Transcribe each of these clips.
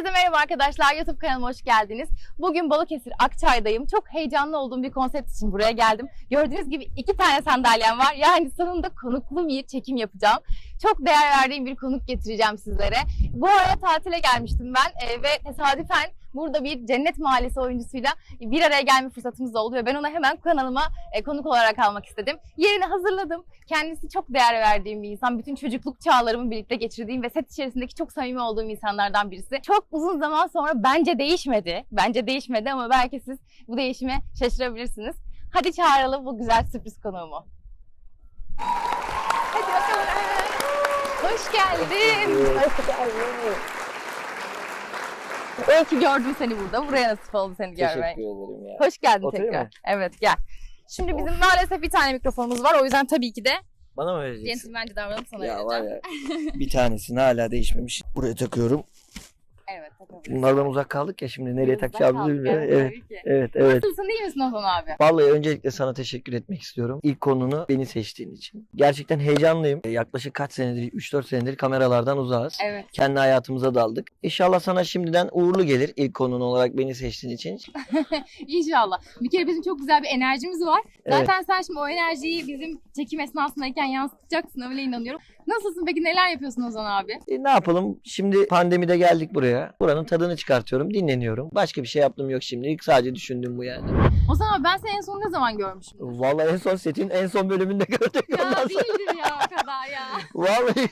Herkese merhaba arkadaşlar. YouTube kanalıma hoş geldiniz. Bugün Balıkesir Akçay'dayım. Çok heyecanlı olduğum bir konsept için buraya geldim. Gördüğünüz gibi iki tane sandalyem var. Yani sonunda konuklu bir çekim yapacağım. Çok değer verdiğim bir konuk getireceğim sizlere. Bu araya tatile gelmiştim ben e, ve tesadüfen burada bir Cennet Mahallesi oyuncusuyla bir araya gelme fırsatımız oldu ve ben onu hemen kanalıma e, konuk olarak almak istedim. Yerini hazırladım. Kendisi çok değer verdiğim bir insan. Bütün çocukluk çağlarımı birlikte geçirdiğim ve set içerisindeki çok samimi olduğum insanlardan birisi. Çok uzun zaman sonra bence değişmedi. Bence değişmedi ama belki siz bu değişime şaşırabilirsiniz. Hadi çağıralım bu güzel sürpriz konuğumu. Hadi bakalım. Hoş geldin. Hoş geldin. İyi ki gördüm seni burada. Buraya nasip oldu seni görmek. Teşekkür ederim ya. Hoş geldin Oturayım tekrar. mı? Evet gel. Şimdi bizim maalesef bir tane mikrofonumuz var. O yüzden tabii ki de Bana mı vereceksin? centilmence davranıp sana Ya var vereceğim. ya bir tanesini hala değişmemiş. Buraya takıyorum. Evet takabilirsin. Bunlardan uzak kaldık ya şimdi nereye Uzak takacağımızı kaldık, bilmiyorum. evet, Evet, evet, evet. Nasılsın iyi misin Ozan abi? Vallahi öncelikle sana teşekkür etmek istiyorum. İlk konunu beni seçtiğin için. Gerçekten heyecanlıyım. Yaklaşık kaç senedir, 3-4 senedir kameralardan uzağız. Evet. Kendi hayatımıza daldık. İnşallah sana şimdiden uğurlu gelir ilk konun olarak beni seçtiğin için. İnşallah. Bir kere bizim çok güzel bir enerjimiz var. Evet. Zaten sen şimdi o enerjiyi bizim çekim esnasındayken yansıtacaksın öyle inanıyorum. Nasılsın peki neler yapıyorsun Ozan abi? E, ne yapalım? Şimdi pandemide geldik buraya. Buranın tadını çıkartıyorum, dinleniyorum. Başka bir şey yaptım yok şimdilik. Sadece düşündüm bu yani. Ozan abi ben seni en son ne zaman görmüşüm? Vallahi en son setin en son bölümünde gördük. ya Ondan sonra- değildir ya o kadar ya. Vallahi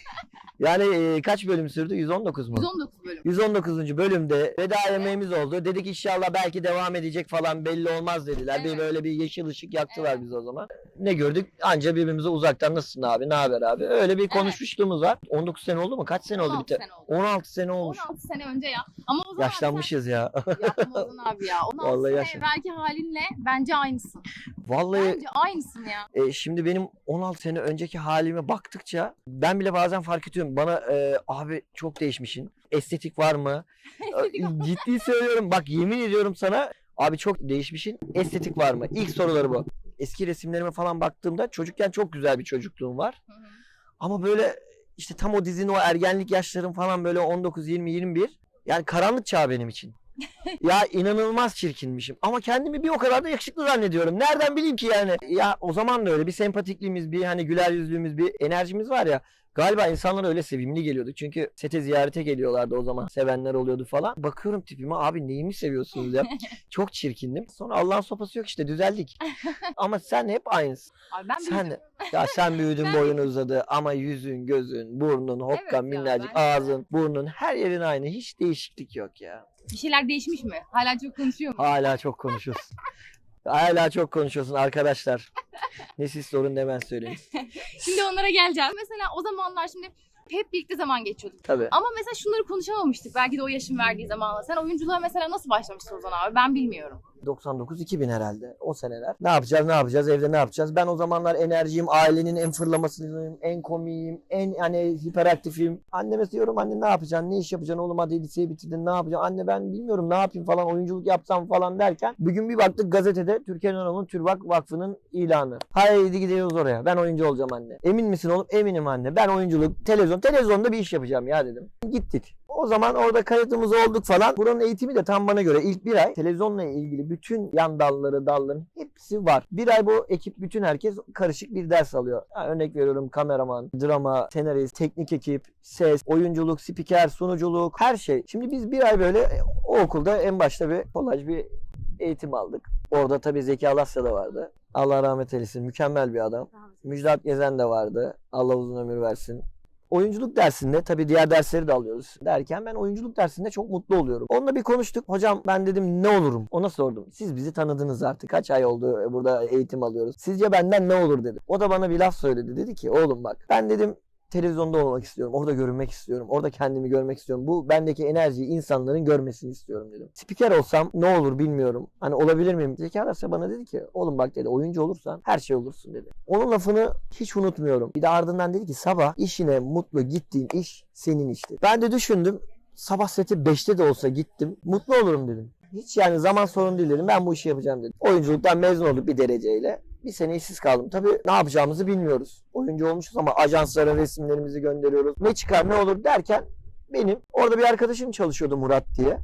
yani e, kaç bölüm sürdü? 119 mu? 119 bölüm. 119. bölümde veda yemeğimiz oldu. Dedik inşallah belki devam edecek falan belli olmaz dediler. Bir Evet. böyle bir yeşil ışık yaktılar Evet. bizi o zaman. Ne gördük? Anca birbirimize uzaktan nasılsın abi, ne haber abi? Öyle bir konuşmuşluğumuz var. 19 sene oldu mu? Kaç sene oldu? 16 bir te- sene oldu. 16 sene olmuş. 16 sene önce ya. Ama Ozan abi Yaşlanmışız ya. sen abi ya. 16 Vallahi sene yaşlan- evvelki halinle bence aynısın. Vallahi Bence aynısın ya. E, şimdi benim 16 sene önceki halime baktıkça ben bile bazen fark ediyorum. Bana e, abi çok değişmişsin. Estetik var mı? E, Ciddi söylüyorum. Bak yemin ediyorum sana. Abi çok değişmişsin. Estetik var mı? İlk soruları bu. Eski resimlerime falan baktığımda çocukken çok güzel bir çocukluğum var. Hı hı. Ama böyle işte tam o dizinin o ergenlik yaşlarım falan böyle 19, 20, 21. Yani karanlık çağ benim için. Ya inanılmaz çirkinmişim. Ama kendimi bir o kadar da yakışıklı zannediyorum. Nereden bileyim ki yani? Ya o zaman da öyle bir sempatikliğimiz, bir hani güler yüzlüğümüz, bir enerjimiz var ya. Galiba insanlara öyle sevimli geliyordu. Çünkü sete ziyarete geliyorlardı o zaman. Sevenler oluyordu falan. Bakıyorum tipime abi neyimi seviyorsunuz ya. Çok çirkindim. Sonra Allah'ın sopası yok işte düzeldik. Ama sen hep aynısın. Abi ben Sen büyüdüm. ya sen büyüdün boyun uzadı ama yüzün, gözün, burnun, hokkan, Evet ya, minnacık, de. ağzın, burnun her yerin aynı. Hiç değişiklik yok ya. Bir şeyler değişmiş mi? Hala çok konuşuyor mu? Hala çok konuşuyorsun. Hala çok konuşuyorsun arkadaşlar. Ne siz sorun ne ben söyleyeyim. Şimdi onlara geleceğim. Mesela o zamanlar şimdi hep birlikte zaman geçiyorduk. Tabii. Ama mesela şunları konuşamamıştık. Belki de o yaşın verdiği zamanla. Sen oyunculuğa mesela nasıl başlamıştın Ozan abi? Ben bilmiyorum. 99-2000 herhalde o seneler. Ne yapacağız ne yapacağız evde ne yapacağız? Ben o zamanlar enerjiyim, ailenin en fırlamasıyım, en komiyim, en hani hiperaktifim. Anneme diyorum anne ne yapacaksın, ne iş yapacaksın oğlum hadi liseyi bitirdin ne yapacaksın? Anne ben bilmiyorum ne yapayım falan oyunculuk yapsam falan derken bir gün bir baktık gazetede Türkiye Anadolu Türbak Vakfı'nın ilanı. Haydi gidiyoruz oraya ben oyuncu olacağım anne. Emin misin oğlum? Eminim anne. Ben oyunculuk, televizyon, televizyonda bir iş yapacağım ya dedim. Gittik. O zaman orada kayıtımız olduk falan. Buranın eğitimi de tam bana göre ilk bir ay televizyonla ilgili bütün yan dalları, dalların hepsi var. Bir ay bu ekip bütün herkes karışık bir ders alıyor. Ha, örnek veriyorum kameraman, drama, senarist, teknik ekip, ses, oyunculuk, spiker, sunuculuk her şey. Şimdi biz bir ay böyle e, o okulda en başta bir kolaj bir eğitim aldık. Orada tabii Zeki Alasya da vardı. Allah rahmet eylesin. Mükemmel bir adam. Müjdat Gezen de vardı. Allah uzun ömür versin. Oyunculuk dersinde tabii diğer dersleri de alıyoruz derken ben oyunculuk dersinde çok mutlu oluyorum. Onunla bir konuştuk. Hocam ben dedim ne olurum? Ona sordum. Siz bizi tanıdınız artık. Kaç ay oldu e, burada eğitim alıyoruz. Sizce benden ne olur dedi. O da bana bir laf söyledi. Dedi ki oğlum bak ben dedim televizyonda olmak istiyorum. Orada görünmek istiyorum. Orada kendimi görmek istiyorum. Bu bendeki enerjiyi insanların görmesini istiyorum dedim. Spiker olsam ne olur bilmiyorum. Hani olabilir miyim? Zeki Alasya bana dedi ki oğlum bak dedi oyuncu olursan her şey olursun dedi. Onun lafını hiç unutmuyorum. Bir de ardından dedi ki sabah işine mutlu gittiğin iş senin işte. Ben de düşündüm. Sabah seti 5'te de olsa gittim. Mutlu olurum dedim. Hiç yani zaman sorun değil dedim. Ben bu işi yapacağım dedim. Oyunculuktan mezun olduk bir dereceyle. Bir sene işsiz kaldım. Tabii ne yapacağımızı bilmiyoruz. Oyuncu olmuşuz ama ajanslara resimlerimizi gönderiyoruz. Ne çıkar ne olur derken benim. Orada bir arkadaşım çalışıyordu Murat diye.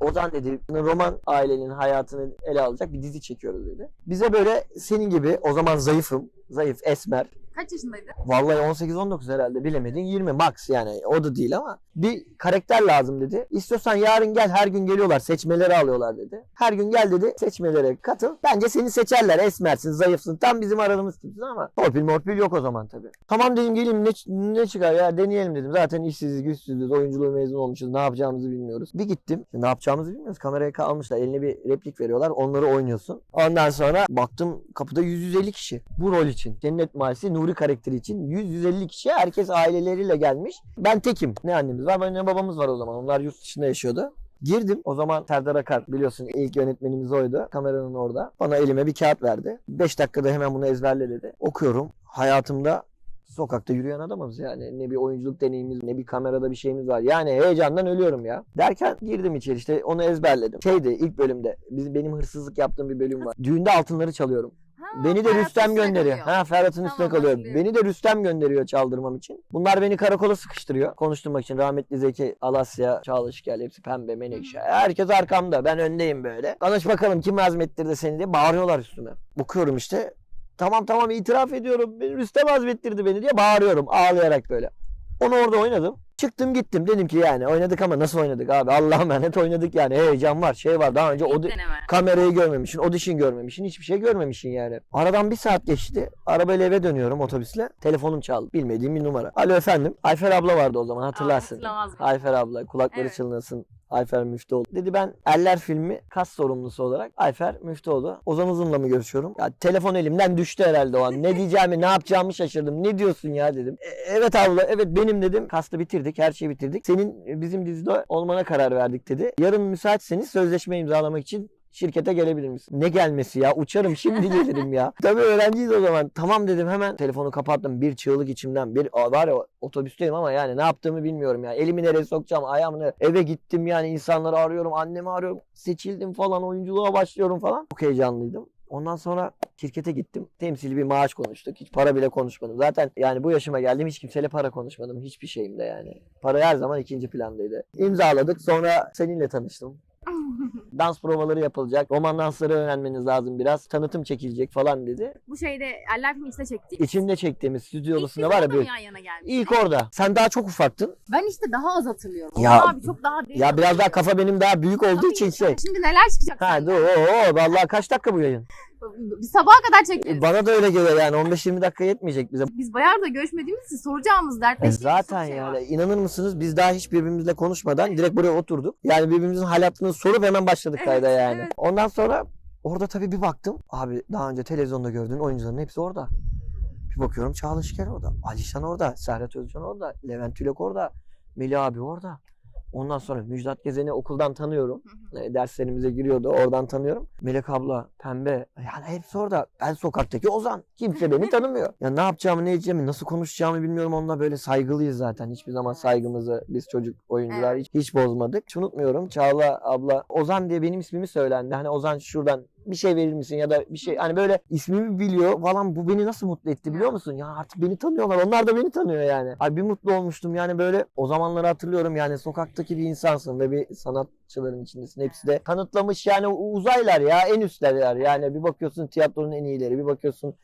Ozan dedi roman ailenin hayatını ele alacak bir dizi çekiyoruz dedi. Bize böyle senin gibi o zaman zayıfım. Zayıf, esmer. Kaç yaşındaydın? Vallahi 18-19 herhalde bilemedin 20 max yani o da değil ama bir karakter lazım dedi. İstiyorsan yarın gel her gün geliyorlar seçmeleri alıyorlar dedi. Her gün gel dedi seçmelere katıl. Bence seni seçerler esmersin zayıfsın tam bizim aradığımız tipsin ama torpil morpil yok o zaman tabii. Tamam dedim geleyim ne, ne çıkar ya deneyelim dedim. Zaten işsiziz güçsüzüz oyunculuğu mezun olmuşuz ne yapacağımızı bilmiyoruz. Bir gittim ne yapacağımızı bilmiyoruz kameraya almışlar eline bir replik veriyorlar onları oynuyorsun. Ondan sonra baktım kapıda 100-150 kişi bu rol için. Cennet Mahallesi Nuri karakteri için 100-150 kişi herkes aileleriyle gelmiş. Ben tekim. Ne annemiz var ne babamız var o zaman. Onlar yurt dışında yaşıyordu. Girdim. O zaman Serdar Akar biliyorsun ilk yönetmenimiz oydu. Kameranın orada. Bana elime bir kağıt verdi. 5 dakikada hemen bunu ezberle dedi. Okuyorum. Hayatımda sokakta yürüyen adamız yani. Ne bir oyunculuk deneyimimiz ne bir kamerada bir şeyimiz var. Yani heyecandan ölüyorum ya. Derken girdim içeri işte onu ezberledim. Şeydi ilk bölümde biz, benim hırsızlık yaptığım bir bölüm var. Düğünde altınları çalıyorum. Ha, Beni de Ferhat'ın Rüstem üstüne gönderiyor. kalıyor. Ha Ferhat'ın Tamam, üstüne kalıyor. hatırlıyorum. Beni de Rüstem gönderiyor çaldırmam için. Bunlar beni karakola sıkıştırıyor. Konuşturmak için rahmetli Zeki, Alasya, Çağlaşıkel hepsi pembe, menekşe. Herkes arkamda. Ben öndeyim böyle. Konuş bakalım kim azmettirdi seni diye bağırıyorlar üstüme. Bakıyorum işte. Tamam tamam itiraf ediyorum. Beni Rüstem azmettirdi beni diye bağırıyorum ağlayarak böyle. Onu orada oynadım. Çıktım gittim. Dedim ki yani oynadık ama nasıl oynadık abi? Allah'a emanet oynadık yani. Heyecan var, şey var. Daha önce o kamerayı görmemişsin, audition görmemişsin, hiçbir şey görmemişsin yani. Aradan bir saat geçti. Arabayla eve dönüyorum otobüsle. Telefonum çaldı. Bilmediğim bir numara. Alo efendim. Ayfer abla vardı o zaman hatırlarsın. mıyım? Ayfer abla kulakları Evet. çınlasın. Ayfer Müftüoğlu. Dedi ben Eller filmi kas sorumlusu olarak Ayfer Müftüoğlu. Ozan Uzun'la mı görüşüyorum? Ya telefon elimden düştü herhalde o an. Ne diyeceğimi ne yapacağımı şaşırdım. Ne diyorsun ya dedim. "E, evet abla evet benim dedim. Kastı bitirdik her şeyi bitirdik. Senin bizim dizide olmana karar verdik dedi. Yarın müsaitseniz sözleşme imzalamak için şirkete gelebilir misin? Ne gelmesi ya? Uçarım şimdi gelirim ya. Tabii öğrenciyiz o zaman. Tamam dedim hemen telefonu kapattım. Bir çığlık içimden. Bir var ya otobüsteyim ama yani ne yaptığımı bilmiyorum ya. Elimi nereye sokacağım ayağımı? Eve gittim yani insanları arıyorum. Annemi arıyorum. Seçildim falan oyunculuğa başlıyorum falan. Çok heyecanlıydım. Ondan sonra şirkete gittim. Temsili bir maaş konuştuk. Hiç para bile konuşmadım. Zaten yani bu yaşıma geldim hiç kimseyle para konuşmadım. Hiçbir şeyimde yani. Para her zaman ikinci plandaydı. İmzaladık. Sonra seninle tanıştım. Dans provaları yapılacak. Roman dansları öğrenmeniz lazım biraz. Tanıtım çekilecek falan dedi. Bu şeyde Eller filmi içine çektik. İçinde çektiğimiz stüdyo odasında var ya bir. yan yana geldik? İlk orada. Sen daha çok ufaktın. Ben işte daha az hatırlıyorum. Ya- Ama abi çok daha değil. Ya biraz daha kafa benim daha büyük olduğu için şey. Şimdi neler çıkacak Ha senden? dur o vallahi kaç dakika bu yayın? Sabaha kadar çekeriz. Bana da öyle geliyor yani 15-20 dakika yetmeyecek bize. Biz bayağı da görüşmediğimiz için soracağımız E dertleştiğimiz zaten çok şey yani var. inanır mısınız biz daha hiç birbirimizle konuşmadan direkt buraya oturduk. Yani birbirimizin hal hatırını sorup hemen başladık Evet, kayda yani. evet. Ondan sonra orada tabii bir baktım. Abi daha önce televizyonda gördüğün oyuncuların hepsi orada. Bir bakıyorum Çağla Şiker orada. Alişan orada. Serhat Özcan orada. Levent Tülek orada. Melih abi orada. Ondan sonra Müjdat Gezen'i okuldan tanıyorum. Hı hı. E, derslerimize giriyordu. Oradan tanıyorum. Melek abla, Pembe. Yani hepsi orada. Ben sokaktaki Ozan. Kimse beni tanımıyor. Ya ne yapacağımı, ne edeceğimi, nasıl konuşacağımı bilmiyorum. Onunla böyle saygılıyız zaten. Hiçbir zaman saygımızı biz çocuk oyuncular Evet. hiç, hiç bozmadık. Hiç unutmuyorum. Çağla abla Ozan diye benim ismimi söylendi. Hani Ozan şuradan bir şey verir misin ya da bir şey hani böyle ismimi biliyor falan bu beni nasıl mutlu etti biliyor musun? Ya artık beni tanıyorlar. Onlar da beni tanıyor yani. Ay bir mutlu olmuştum yani böyle o zamanları hatırlıyorum yani sokaktaki bir insansın ve bir sanatçıların içindesin. Hepsi de kanıtlamış yani uzaylar ya en üstler yani bir bakıyorsun tiyatronun en iyileri bir bakıyorsun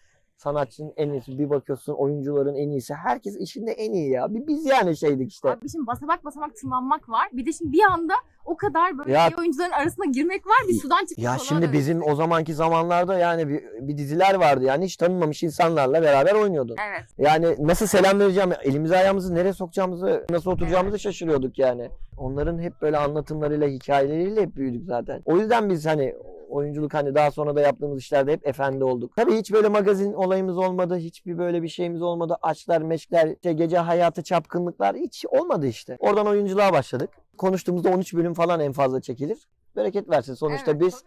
sanatçının en iyisi bir bakıyorsun oyuncuların en iyisi herkes işinde en iyi ya. Bir biz yani şeydik işte. Abi şimdi basamak basamak tırmanmak var. Bir de şimdi bir anda o kadar böyle Ya- iyi oyuncuların arasına girmek var. Bir sudan çıkmış Ya şimdi dönüştük. bizim o zamanki zamanlarda yani bir, bir diziler vardı yani hiç tanınmamış insanlarla beraber oynuyordun. Evet. Yani nasıl selam vereceğim, elimizi ayağımızı nereye sokacağımızı, nasıl oturacağımızı şaşırıyorduk yani. Onların hep böyle anlatımlarıyla, hikayeleriyle hep büyüdük zaten. O yüzden biz hani oyunculuk hani daha sonra da yaptığımız işlerde hep efendi olduk. Tabii hiç böyle magazin olayımız olmadı, hiçbir böyle bir şeyimiz olmadı. Açlar, meşkler, işte gece hayatı, çapkınlıklar hiç olmadı işte. Oradan oyunculuğa başladık. Konuştuğumuzda 13 bölüm falan en fazla çekilir. Bereket versin. Sonuçta Evet, biz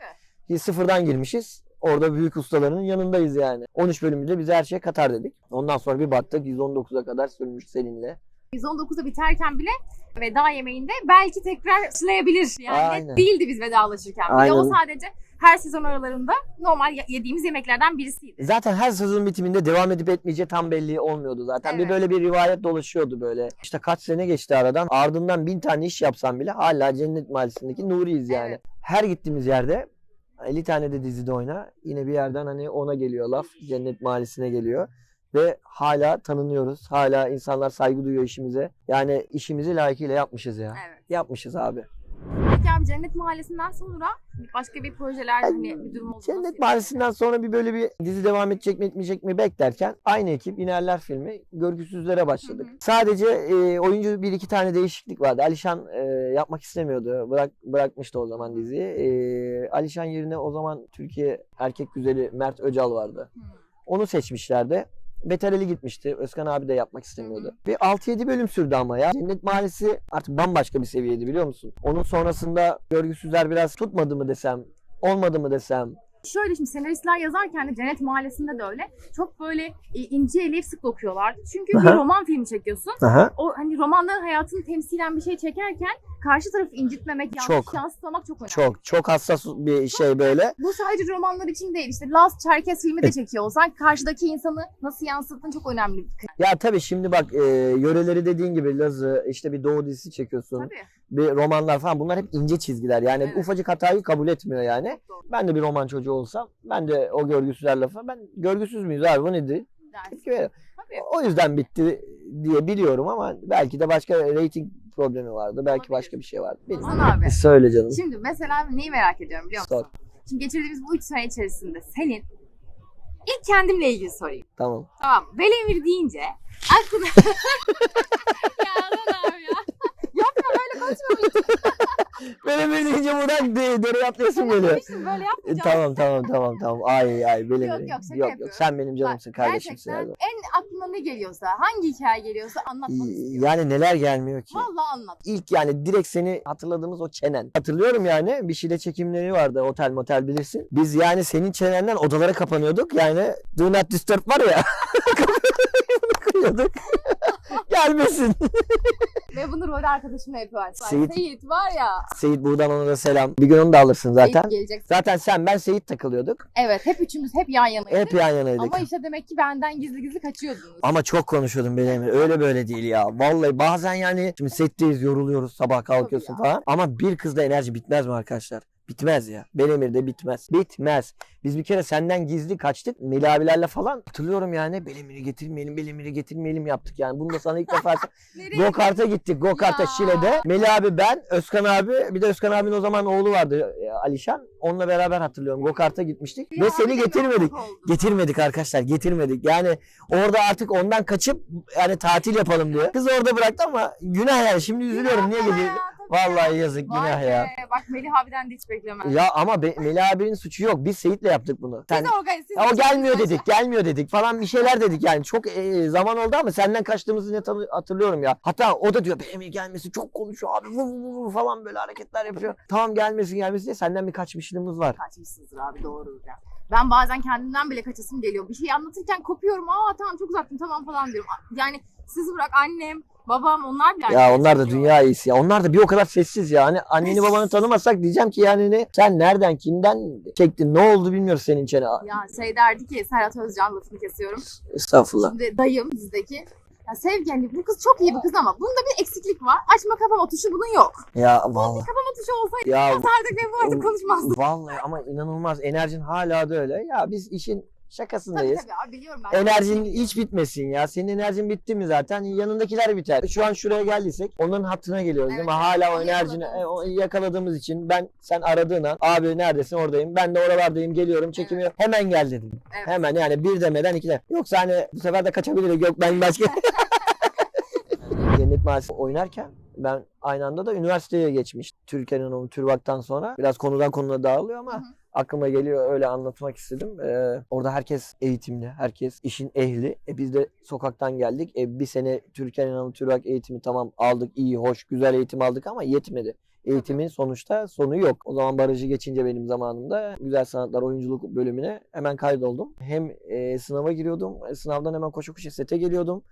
tabii. sıfırdan girmişiz. Orada büyük ustalarının yanındayız yani. 13 bölümde bize her şey katar dedik. Ondan sonra bir baktık 119'a kadar sürmüş seninle. 119'a biterken bile veda yemeğinde belki tekrar slayabilir. Yani Aynen. net değildi biz vedalaşırken. Bir de o Aynen. sadece her sezon aralarında normal ye- yediğimiz yemeklerden birisiydi. Zaten her sezon bitiminde devam edip etmeyeceği tam belli olmuyordu zaten. Bir Evet. böyle bir rivayet dolaşıyordu böyle. İşte kaç sene geçti aradan. Ardından bin tane iş yapsam bile hala Cennet Mahallesi'ndeki Nuri'yiz yani. Evet. Her gittiğimiz yerde 50 tane de dizide oyna. Yine bir yerden hani ona geliyor laf. Cennet Mahallesi'ne geliyor. Ve hala tanınıyoruz. Hala insanlar saygı duyuyor işimize. Yani işimizi layıkıyla yapmışız ya. Evet. Yapmışız abi. Abi Cennet Mahallesi'nden sonra başka bir projeler hani bir durum oldu. Cennet Mahallesi'nden sonra bir böyle bir dizi devam edecek mi etmeyecek mi beklerken aynı ekip İnerler filmi Görgüsüzlere başladık. Hı hı. Sadece e, oyuncu bir iki tane değişiklik vardı. Alişan e, yapmak istemiyordu. Bırak bırakmıştı o zaman diziyi. E, Alişan yerine o zaman Türkiye erkek güzeli Mert Öcal vardı. Hmm. Onu seçmişlerdi. Betereli gitmişti. Özkan abi de yapmak istemiyordu. Bir 6-7 bölüm sürdü ama ya. Cennet Mahallesi artık bambaşka bir seviyeydi biliyor musun? Onun sonrasında görgüsüzler biraz tutmadı mı desem, olmadı mı desem. Şöyle şimdi senaristler yazarken de Cennet Mahallesi'nde de öyle. Çok böyle e, ince eleyip sık dokuyorlar. Çünkü bir Aha. roman filmi çekiyorsun. Aha. O hani romanların hayatını temsilen bir şey çekerken karşı tarafı incitmemek, yanlış Çok. yansıtmamak çok önemli. Çok çok hassas bir şey böyle. Bu sadece romanlar için değil. İşte Last Çerkez filmi de çekiyor olsan karşıdaki insanı nasıl yansıttığın çok önemli bir. Ya tabii şimdi bak e, yöreleri dediğin gibi Lazı işte bir Doğu dizisi çekiyorsun. Tabii. Bir romanlar falan bunlar hep ince çizgiler. Yani Evet. ufacık hatayı kabul etmiyor yani. Ben de bir roman çocuğu olsam ben de o görgüsüzler lafı ben görgüsüz müyüz abi bu nedir? Dersin. O yüzden bitti diye biliyorum ama belki de başka rating problemi vardı. Belki Olabilir. başka bir şey vardı. Bilmiyorum. Hasan abi. Söyle canım. Şimdi mesela neyi merak ediyorum biliyor musun? Sor. Şimdi geçirdiğimiz bu üç sene içerisinde senin ilk kendimle ilgili sorayım. Tamam. Tamam. Velemir deyince aklına... ya Hasan abi ya. Yapma böyle konuşma. Benim bir deyince buradan de, dere atlayasım geliyor. Böyle E, yapmayacağım. tamam tamam tamam tamam. Ay ay benim. Yok, yok, şaka yok, yapıyorum. Sen benim canımsın Bak, kardeşimsin. Gerçekten zaman. en aklına ne geliyorsa, hangi hikaye geliyorsa anlatmak istiyorum. Yani neler gelmiyor ki? Vallahi anlat. İlk yani direkt seni hatırladığımız o çenen. Hatırlıyorum yani bir şeyde çekimleri vardı otel motel bilirsin. Biz yani senin çenenden odalara kapanıyorduk. Yani Do Not Disturb var ya. koyuyorduk. Gelmesin. Ve bunu rol arkadaşımla yapıyor. Seyit- Seyit, var ya. Seyit buradan ona da selam. Bir gün onu da alırsın zaten. Seyit gelecek. Zaten sen ben Seyit takılıyorduk. Evet hep üçümüz hep yan yanaydık. Hep yan yanaydık. Ama işte demek ki benden gizli gizli kaçıyordunuz. Ama çok konuşuyordum benim. Öyle böyle değil ya. Vallahi bazen yani şimdi setteyiz yoruluyoruz sabah kalkıyorsun Tabii ya. falan. Ama bir kızda enerji bitmez mi arkadaşlar? Bitmez ya. Belemir'de bitmez. Bitmez. Biz bir kere senden gizli kaçtık. Melih abilerle falan. Hatırlıyorum yani. Belemir'i getirmeyelim, Belemir'i getirmeyelim yaptık yani. Bunu da sana ilk defa Nereye Go kart'a gittik. Go kart'a Ya. Şile'de. Melih abi ben, Özkan abi, bir de Özkan abinin o zaman oğlu vardı e, Alişan. Onunla beraber hatırlıyorum. Go kart'a gitmiştik. Ya, Ve seni getirmedik. Getirmedik arkadaşlar getirmedik. Yani orada artık ondan kaçıp yani tatil yapalım diye. Kız orada bıraktı ama günah yani şimdi üzülüyorum niye geliyor? Vallahi ya. yazık Vay günah be, ya. Bak Melih abiden de hiç beklemez. Ya ama be, Melih abinin suçu yok. Biz Seyit'le yaptık bunu. Sen, Biz organize- ya o gelmiyor dedik, gelmiyor dedik falan bir şeyler dedik yani. Çok e, zaman oldu ama senden kaçtığımızı net hatı- hatırlıyorum ya. Hatta o da diyor benim gelmesi çok konuşuyor abi vur vur vur falan böyle hareketler yapıyor. Tamam gelmesin gelmesin diye senden bir kaçmışlığımız var. Kaçmışsınızdır abi doğru ya. Ben bazen kendimden bile kaçasım geliyor. Bir şey anlatırken kopuyorum. Aa tamam çok uzattım tamam falan diyorum. Yani sizi bırak annem, babam onlar bile. Ya onlar da dünya iyisi ya. Onlar da bir o kadar sessiz ya. Hani anneni babanı tanımasak diyeceğim ki yani ne? Sen nereden kimden çektin? Ne oldu bilmiyoruz senin çene. Ya şey derdi ki Serhat Özcan lafını kesiyorum. Estağfurullah. Şimdi dayım bizdeki. Ya Sevgi hani bu kız çok iyi bir kız ama bunda bir eksiklik var. Açma kapama tuşu bunun yok. Ya vallahi. Kapama tuşu olsaydı Ya artık ve bu artık konuşmazdık. vallahi ama inanılmaz. Enerjin hala da öyle. Ya biz işin şakasındayız. tabii abi biliyorum ben. Enerjin hiç bitmesin ya. Senin enerjin bitti mi zaten yanındakiler biter. Şu an şuraya geldiysek onların hattına geliyoruz değil mi? Evet, Hala o enerjini yakaladığımız e, o yakaladığımız için ben sen aradığın an abi neredesin oradayım. Ben de oralardayım geliyorum çekimi hemen gel dedim. Evet. Hemen yani bir demeden iki de. Yoksa hani bu sefer de kaçabiliriz. Yok ben başka. Cennet Mahallesi oynarken ben aynı anda da üniversiteye geçmiş. Türkiye'nin Hanım Türvak'tan sonra. Biraz konudan konuya dağılıyor ama Hı hı. Aklıma geliyor öyle anlatmak istedim. Ee, orada herkes eğitimli, herkes işin ehli. E biz de sokaktan geldik. E bir sene Türkiye'nin Hanım Türvak eğitimi tamam aldık, iyi, hoş, güzel eğitim aldık ama yetmedi. Eğitimin sonuçta sonu yok. O zaman barajı geçince benim zamanımda Güzel Sanatlar Oyunculuk bölümüne hemen kaydoldum. Hem e, sınava giriyordum. e, Sınavdan hemen koşu koşu sete geliyordum.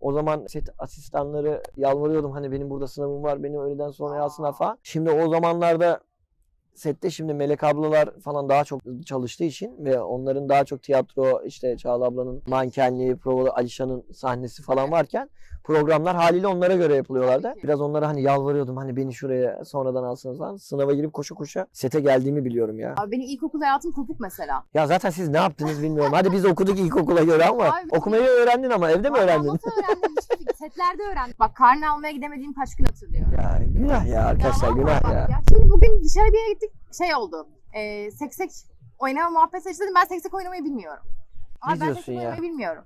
O zaman set asistanları yalvarıyordum hani benim burada sınavım var beni öğleden sonra alsınlar falan. Şimdi o zamanlarda sette şimdi Melek ablalar falan daha çok çalıştığı için ve onların daha çok tiyatro işte Çağla ablanın mankenliği, prova Alişan'ın sahnesi falan varken programlar haliyle onlara göre yapılıyorlardı. Biraz onlara hani yalvarıyordum hani beni şuraya sonradan alsanız falan. Sınava girip koşa koşa sete geldiğimi biliyorum ya. Abi benim ilkokul hayatım kopuk mesela. Ya zaten siz ne yaptınız bilmiyorum. Hadi biz okuduk ilkokula göre ama Abi, okumayı öğrendin ama evde mi öğrendin? Nasıl öğrendim? Hiçbir Setlerde öğrendim. Bak karne almaya gidemediğim kaç gün hatırlıyorum. Ya günah ya arkadaşlar Ya günah bak ya. Şimdi bugün dışarı bir yere gittik. Şey oldu. E, seksek oynama muhabbeti açtı dedim. Ben seksek oynamayı bilmiyorum. Ne Abi ben diyorsun seksek ya? oynamayı bilmiyorum.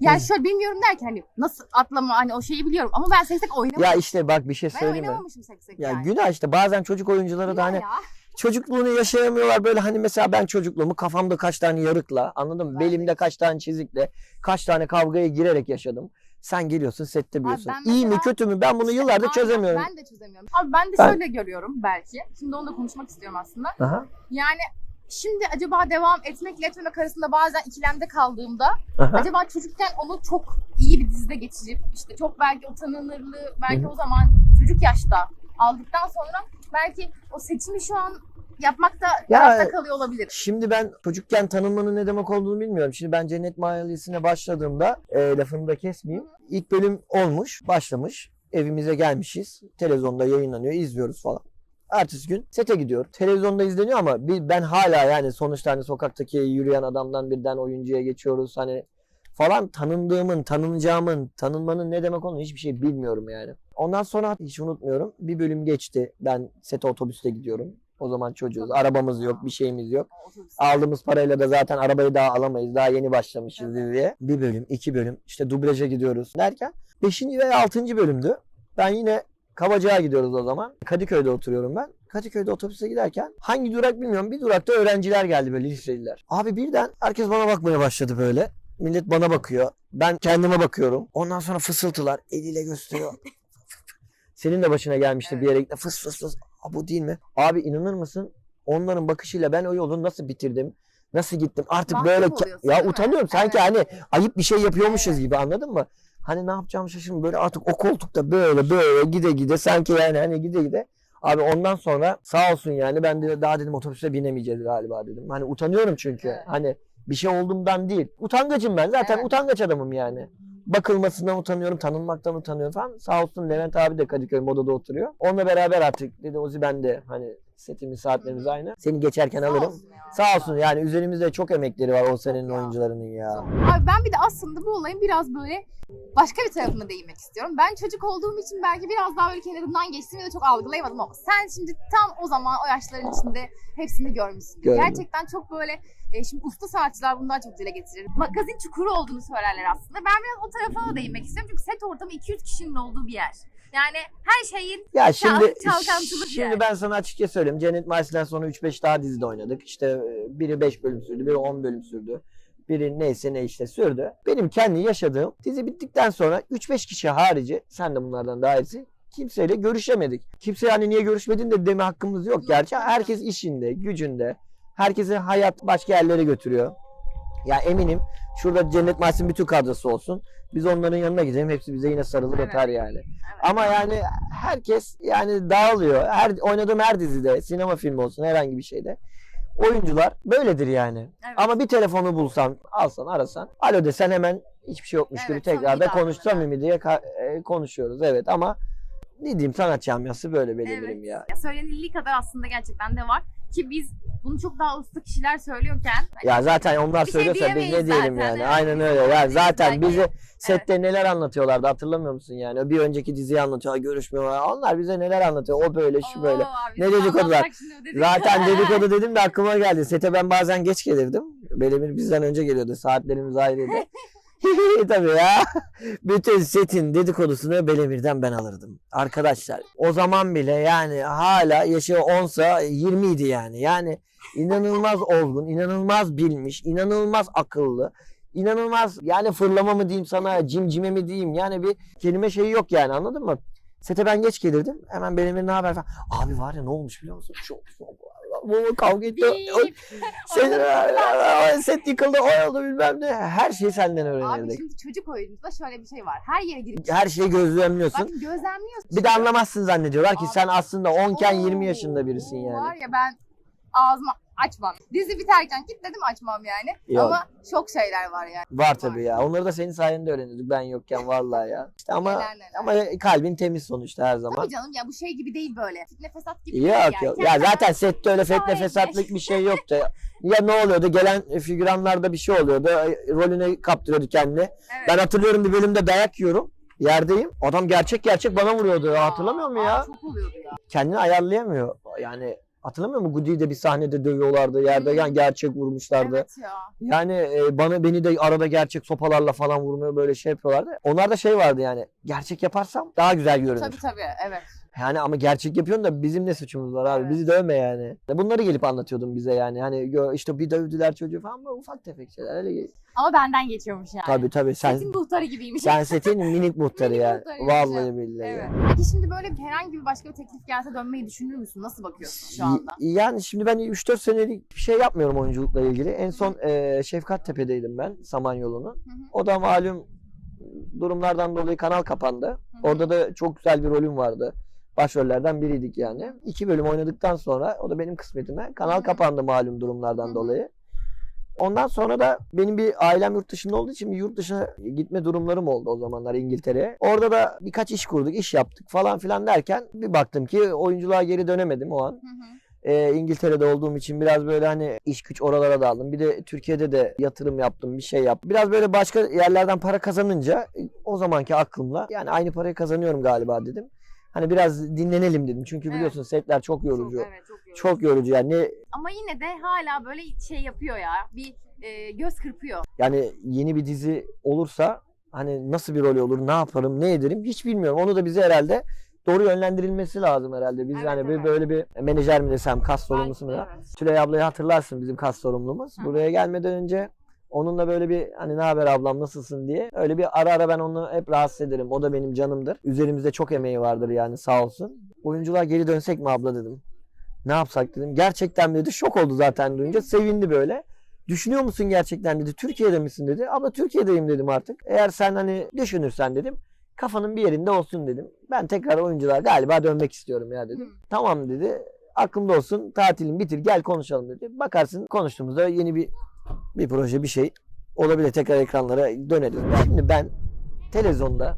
Yani Ne? şöyle bilmiyorum derken hani nasıl atlama hani o şeyi biliyorum ama ben seksek oynamadım. Ya işte bak bir şey ben söyleyeyim mi? oynamamışım seksek Ya yani. günah işte bazen çocuk oyuncuları da Günah hani ya. çocukluğunu yaşayamıyorlar böyle hani mesela ben çocukluğumu kafamda kaç tane yarıkla anladın mı? Ben de Belimde kaç tane çizikle kaç tane kavgaya girerek yaşadım. Sen geliyorsun sette biliyorsun. ben İyi mi mesela- kötü mü ben bunu İşte yıllardır aynen, çözemiyorum. Ben de çözemiyorum. Abi ben de Ben- şöyle görüyorum belki. Şimdi onu da konuşmak istiyorum aslında. Aha, Yani şimdi acaba devam etmekle etmemek arasında bazen ikilemde kaldığımda aha. acaba çocukken onu çok iyi bir dizide geçirip işte çok belki o tanınırlığı belki hı. o zaman çocuk yaşta aldıktan sonra belki o seçimi şu an yapmakta Ya- kalıyor olabilir. Şimdi ben çocukken tanınmanın ne demek olduğunu bilmiyorum. Şimdi ben Cennet Mahallesi'ne başladığımda e, lafını da kesmeyeyim. İlk bölüm olmuş, başlamış. Evimize gelmişiz. Televizyonda yayınlanıyor, izliyoruz falan. Ertesi gün sete gidiyor. Televizyonda izleniyor ama bir, ben hala yani sonuçta hani sokaktaki yürüyen adamdan birden oyuncuya geçiyoruz. Hani falan tanındığımın, tanınacağımın, tanınmanın ne demek olduğunu hiçbir şey bilmiyorum yani. Ondan sonra hiç unutmuyorum. Bir bölüm geçti. Ben sete otobüste gidiyorum. O zaman çocuğuz. Arabamız yok, bir şeyimiz yok. Aldığımız parayla da zaten arabayı daha alamayız. Daha yeni başlamışız diye. Bir bölüm, iki bölüm. işte dublaja gidiyoruz derken. Beşinci ve altıncı bölümdü. Ben yine Kavacığa gidiyoruz o zaman. Kadıköy'de oturuyorum ben. Kadıköy'de otobüse giderken hangi durak bilmiyorum bir durakta öğrenciler geldi böyle liseliler. Abi birden herkes bana bakmaya başladı böyle. Millet bana bakıyor. Ben kendime bakıyorum. Ondan sonra fısıltılar. Eliyle gösteriyor. Senin de başına gelmişti bir yere gitti. Fıs fıs fıs. Bu değil mi? Abi inanır mısın? Onların bakışıyla ben o yolu nasıl bitirdim? Nasıl gittim? Artık Mahcup böyle ya değil mi? utanıyorum. Sanki Evet. hani ayıp bir şey yapıyormuşuz Evet. gibi anladın mı? Hani ne yapacağımı şaşırdım. Böyle artık o koltukta böyle böyle gide gide sanki yani hani gide gide. Abi ondan sonra sağ olsun yani ben de daha dedim otobüse binemeyeceğiz galiba dedim. Hani utanıyorum çünkü. Evet. Hani bir şey olduğumdan değil. Utangacım ben. Zaten Evet. utangaç adamım yani. Bakılmasından utanıyorum, tanınmaktan utanıyorum falan. Sağ olsun Levent abi de Kadıköy Moda'da oturuyor. Onunla beraber artık dedi Ozi ben de hani setimiz saatlerimiz aynı. Seni geçerken Sağ alırım. olsun ya. Sağ olsun yani üzerimizde çok emekleri var o senenin ya. oyuncularının ya. Abi ben bir de aslında bu olayın biraz böyle başka bir tarafına değinmek istiyorum. Ben çocuk olduğum için belki biraz daha böyle kenarından geçtim ya da çok algılayamadım ama sen şimdi tam o zaman o yaşların içinde hepsini görmüşsün. Gördüm. Gerçekten çok böyle e, şimdi usta sanatçılar bundan çok dile getirir. Magazin çukuru olduğunu söylerler aslında. Ben biraz o tarafa da değinmek istiyorum çünkü set ortamı 200 kişinin olduğu bir yer. Yani her şeyin Ya şimdi çalkantılı şimdi yer. ben sana açıkça söyleyeyim. Cennet Mahallesi'nden sonra 3-5 daha dizide oynadık. İşte e, biri 5 bölüm sürdü, biri 10 bölüm sürdü. Biri neyse ne işte sürdü. Benim kendi yaşadığım dizi bittikten sonra 3-5 kişi harici sen de bunlardan daha iyisi kimseyle görüşemedik. Kimse yani niye görüşmedin de deme hakkımız yok. Gerçi herkes işinde, gücünde. Herkesi hayat başka yerlere götürüyor. Ya eminim şurada Cennet Mahallesi'nin bütün kadrosu olsun. Biz onların yanına gidelim. Hepsi bize yine sarılır Evet. öper yani. Evet. Ama yani herkes yani dağılıyor. Her oynadığım her dizide, sinema filmi olsun herhangi bir şeyde. Oyuncular böyledir yani. Evet. Ama bir telefonu bulsan, alsan, arasan, alo desen hemen hiçbir şey yokmuş gibi Evet, tekrar samimi da konuş samimi diye e, konuşuyoruz. Evet ama ne diyeyim sanat camiası böyle belirlerim Evet. ya. Ya söylenildiği kadar aslında gerçekten de var. Ki biz bunu çok daha usta kişiler söylüyorken Ya zaten onlar Bir şey söylüyorsa biz ne diyelim zaten, yani. evet. Aynen Biz öyle. Ya zaten belki. bizi sette neler anlatıyorlardı hatırlamıyor musun yani? Bir önceki diziyi anlatıyor, görüşmüyorlar. Onlar bize neler anlatıyor. O böyle, şu böyle. Oo abi, Ne dedikodular? Zaten dedikodu dedim de aklıma geldi. Sete ben bazen geç gelirdim. Belemir bizden önce geliyordu. Saatlerimiz ayrıydı. Tabii ya. Bütün setin dedikodusunu Belemir'den ben alırdım. Arkadaşlar o zaman bile yani hala yaşı 10'sa 20 idi yani. Yani inanılmaz olgun, inanılmaz bilmiş, inanılmaz akıllı. inanılmaz yani fırlama mı diyeyim sana cimcime mi diyeyim yani bir kelime şeyi yok yani anladın mı? Sete ben geç gelirdim. Hemen Belemir ne haber falan. Abi var ya ne olmuş biliyor musun? Çok çok bu kavga etti. Bip. Sen, set yıkıldı, o oldu bilmem ne. Her şeyi senden Abi öğrenirdik. şimdi çocuk oyunculuğunda şöyle bir şey var. Her yere girip Her şeyi gözlemliyorsun. Bak gözlemliyorsun. Bir de anlamazsın zannediyorlar ki Abi. sen aslında 10 iken Oo, 20 yaşında birisin Var yani. ya ben ağzımı açmam. Dizi biterken kilitledim açmam yani. Yok. Ama çok şeyler var yani. Var tabii ya. Onları da senin sayende öğreniyorduk ben yokken vallahi ya. İşte ama Neler neler. ama kalbin temiz sonuçta her zaman. Tabii canım ya bu şey gibi değil böyle. Fitne fesat gibi Yok değil yani. yok. Ya Kendine- zaten sette öyle fetne fesatlık bir şey yoktu. Ya ne oluyordu? Gelen figüranlarda bir şey oluyordu. Rolüne kaptırıyordu kendini. Evet. Ben hatırlıyorum bir bölümde dayak yiyorum. Yerdeyim. Adam gerçek gerçek bana vuruyordu. Hatırlamıyor musun aa, ya? Çok oluyordu ya. Kendini ayarlayamıyor. Yani hatırlamıyor musun? Goody'yi de bir sahnede dövüyorlardı. Yerde yani gerçek vurmuşlardı. Evet ya. Yani e, bana beni de arada gerçek sopalarla falan vurmuyor böyle şey yapıyorlardı. Onlarda şey vardı yani. Gerçek yaparsam daha güzel görünür. Tabii tabii evet. Yani ama gerçek yapıyorsun da bizim ne suçumuz var abi? Evet. Bizi dövme yani. Bunları gelip anlatıyordun bize yani. Hani işte bir dövdüler çocuğu falan ama ufak tefek şeyler. Öyle Ama benden geçiyormuş yani. Tabii tabii sen Setin muhtarı gibiymiş. sen setin minik muhtarı Minik ya. muhtarıymış Vallahi billahi. Evet. Peki şimdi böyle herhangi bir başka bir teklif gelse dönmeyi düşünür müsün? Nasıl bakıyorsun şu anda? Yani şimdi ben 3-4 senelik bir şey yapmıyorum oyunculukla ilgili. En son e, Şefkat Tepe'deydim ben Samanyolu'nun. Hı hı. O da malum durumlardan dolayı kanal kapandı. Hı hı. Orada da çok güzel bir rolüm vardı. Başrollerden biriydik yani. İki bölüm oynadıktan sonra o da benim kısmetime. Kanal kapandı malum durumlardan dolayı. Ondan sonra da benim bir ailem yurt dışında olduğu için bir yurt dışına gitme durumlarım oldu o zamanlar İngiltere'ye. Orada da birkaç iş kurduk, iş yaptık falan filan derken bir baktım ki oyunculuğa geri dönemedim o an. Hı hı. Ee, İngiltere'de olduğum için biraz böyle hani iş güç oralara daldım. Bir de Türkiye'de de yatırım yaptım, bir şey yaptım. Biraz böyle başka yerlerden para kazanınca e, o zamanki aklımla yani aynı parayı kazanıyorum galiba dedim. Hani biraz dinlenelim dedim. Çünkü Evet. biliyorsun setler çok yorucu. Çok, evet çok yorucu. Çok yorucu yani. Ama yine de hala böyle şey yapıyor ya. Bir e, göz kırpıyor. Yani yeni bir dizi olursa hani nasıl bir rol olur, ne yaparım, ne ederim hiç bilmiyorum. Onu da bize herhalde doğru yönlendirilmesi lazım herhalde. Biz Evet, bir evet. böyle bir menajer mi desem, kas sorumlusu mu evet. Tülay ablayı hatırlarsın bizim kas sorumlumuz. Hı. Buraya gelmeden önce onunla böyle bir hani ne haber ablam nasılsın diye öyle bir ara ara ben onu hep rahatsız ederim. O da benim canımdır. Üzerimizde çok emeği vardır yani sağ olsun. Oyunculuğa geri dönsek mi abla dedim. Ne yapsak dedim. Gerçekten dedi. Şok oldu zaten duyunca. Sevindi böyle. Düşünüyor musun gerçekten dedi. Türkiye'de misin dedi. Abla Türkiye'deyim dedim artık. Eğer sen hani düşünürsen dedim. Kafanın bir yerinde olsun dedim. Ben tekrar oyunculuğa galiba dönmek istiyorum ya dedim. Hı. Tamam dedi. Aklımda olsun. Tatilin bitir gel konuşalım dedi. Bakarsın konuştuğumuzda yeni bir bir proje bir şey olabilir. Tekrar ekranlara döneriz. Şimdi ben televizyonda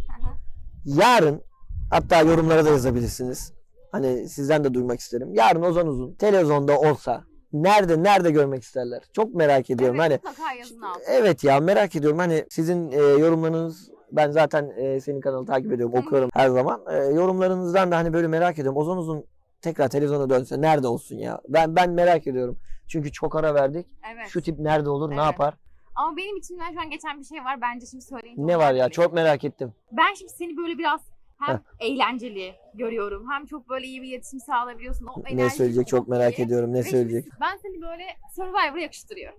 yarın hatta yorumlara da yazabilirsiniz. Hani sizden de duymak isterim. Yarın Ozan Uzun televizyonda olsa nerede nerede görmek isterler? Çok merak ediyorum. Evet, Hani yazın altına. Evet ya merak ediyorum. Hani sizin e, yorumlarınız ben zaten e, senin kanalı takip ediyorum, okuyorum her zaman. E, yorumlarınızdan da hani böyle merak ediyorum. Ozan Uzun tekrar televizyona dönse nerede olsun ya? Ben ben merak ediyorum. Çünkü çok ara verdik. Evet. Şu tip nerede olur, ne Evet. yapar? Ama benim içimden şu an geçen bir şey var. Bence şimdi söyleyince Ne var ya? benim. Çok merak ettim. Ben şimdi seni böyle biraz hem Heh. eğlenceli görüyorum hem çok böyle iyi bir iletişim sağlayabiliyorsun. O Ne söyleyecek çok merak iyi. ediyorum. Ne Ve söyleyecek? Ben seni böyle Survivor'a yakıştırıyorum.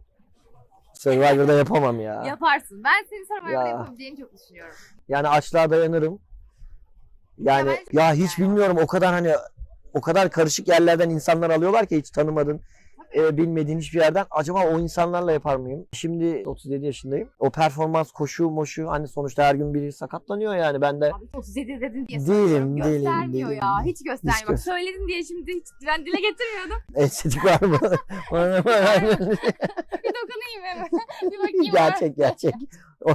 Survivor'da yapamam ya. Yaparsın. Ben seni Survivor'da Ya. yapabileceğini çok düşünüyorum. Yani açlığa dayanırım. Yani Ya ya hiç yani. bilmiyorum o kadar hani o kadar karışık yerlerden insanlar alıyorlar ki hiç tanımadın, e, bilmediğin hiçbir yerden. Acaba o insanlarla yapar mıyım? Şimdi 37 yaşındayım. O performans koşu moşu hani sonuçta her gün biri sakatlanıyor yani ben de Abi 37 dedin diye Değilim, değilim, Göstermiyor değilim. ya. Hiç göstermiyor. Hiç Bak söyledin diye şimdi hiç ben dile getirmiyordum. estetik var mı? Bir dokunayım hemen. bir bakayım. gerçek gerçek. O-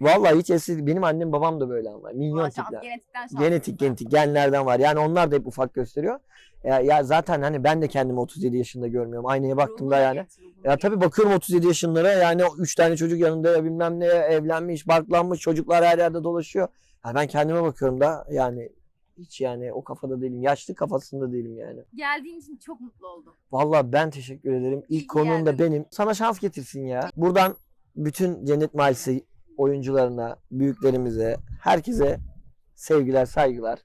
Vallahi hiç estetik. Benim annem babam da böyle ama. Minyon tipler. Genetikten. Genetik genetik genlerden var. Yani onlar da hep ufak gösteriyor. Ya, ya zaten hani ben de kendimi 37 yaşında görmüyorum. Aynaya baktığımda Ruhuna yani. Ya tabii bakıyorum 37 yaşınlara yani 3 tane çocuk yanında bilmem ne evlenmiş, barklanmış, çocuklar her yerde dolaşıyor. Ya ben kendime bakıyorum da yani hiç yani o kafada değilim. Yaşlı kafasında değilim yani. Geldiğin için çok mutlu oldum. Vallahi ben teşekkür ederim. İyi İlk konuğum da benim. Sana şans getirsin ya. Buradan bütün Cennet Mahallesi oyuncularına, büyüklerimize, herkese sevgiler, saygılar.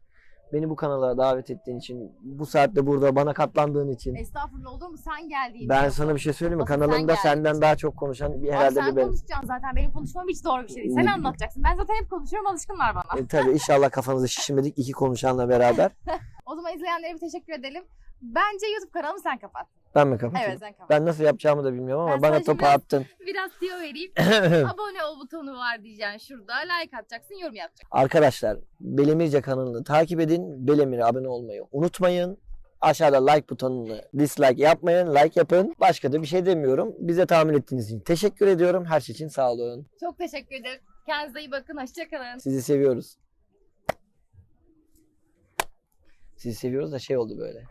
Beni bu kanala davet ettiğin için, bu saatte burada bana katlandığın için. Estağfurullah olur mu? Sen geldiğin Ben sana bir şey söyleyeyim mi? Asıl sen Kanalımda geldin. senden daha çok konuşan bir herhalde sen bir benim. konuşacaksın zaten. Benim konuşmam hiç doğru bir şey değil. Sen Ne- anlatacaksın. Ben zaten hep konuşuyorum. Alışkınlar bana. E, tabii inşallah kafanızı şişirmedik iki konuşanla beraber. O zaman izleyenlere bir teşekkür edelim. Bence YouTube kanalımı sen kapat. Ben mi kapatayım? Evet sen kapat. Ben nasıl yapacağımı da bilmiyorum ama Ben bana sana topu şimdi- attın. Biraz tiyo vereyim. Abone ol butonu var diyeceksin şurada. Like atacaksın, yorum yapacaksın. Arkadaşlar Belemirce kanalını takip edin. Belemir'e abone olmayı unutmayın. Aşağıda like butonunu dislike yapmayın. Like yapın. Başka da bir şey demiyorum. Bize tahmin ettiğiniz için teşekkür ediyorum. Her şey için sağ olun. Çok teşekkür ederim. Kendinize iyi bakın. Hoşçakalın. Sizi seviyoruz. Sizi seviyoruz da şey oldu böyle.